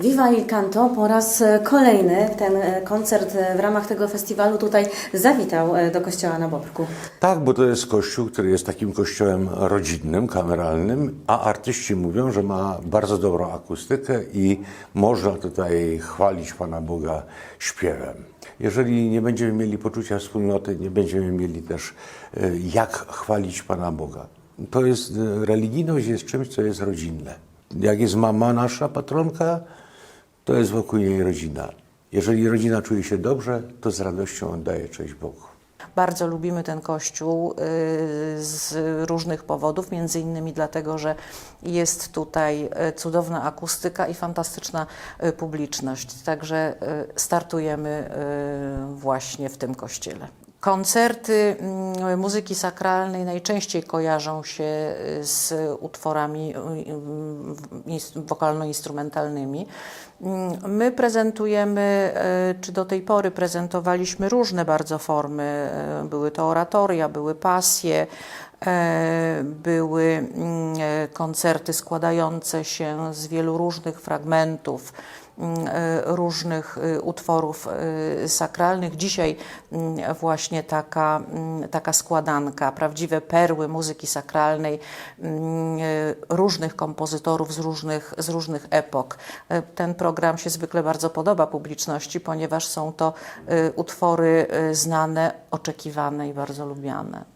Viva il Canto po raz kolejny ten e, koncert e, w ramach tego festiwalu tutaj zawitał e, do kościoła na Bobrku. Tak, bo to jest kościół, który jest takim kościołem rodzinnym, kameralnym, a artyści mówią, że ma bardzo dobrą akustykę i można tutaj chwalić Pana Boga śpiewem. Jeżeli nie będziemy mieli poczucia wspólnoty, nie będziemy mieli też e, jak chwalić Pana Boga. To jest, e, religijność jest czymś, co jest rodzinne. Jak jest mama nasza, patronka, to jest wokół niej rodzina. Jeżeli rodzina czuje się dobrze, to z radością oddaje cześć Bogu. Bardzo lubimy ten kościół y, z różnych powodów, między innymi dlatego, że jest tutaj y, cudowna akustyka i fantastyczna y, publiczność. Także startujemy właśnie w tym kościele. Koncerty mm, muzyki sakralnej najczęściej kojarzą się y, z utworami y, ins- wokalno-instrumentalnymi. Mm, My prezentujemy, y, czy do tej pory prezentowaliśmy różne bardzo formy. Były to oratoria, były pasje, były mm, e, koncerty składające się z wielu różnych fragmentów mm, e, różnych e, utworów e, sakralnych. Dzisiaj mm, właśnie taka, taka składanka, prawdziwe perły muzyki sakralnej e, różnych kompozytorów z różnych, z różnych epok. E, Ten program się zwykle bardzo podoba publiczności, ponieważ są to e, utwory e, znane, oczekiwane i bardzo lubiane.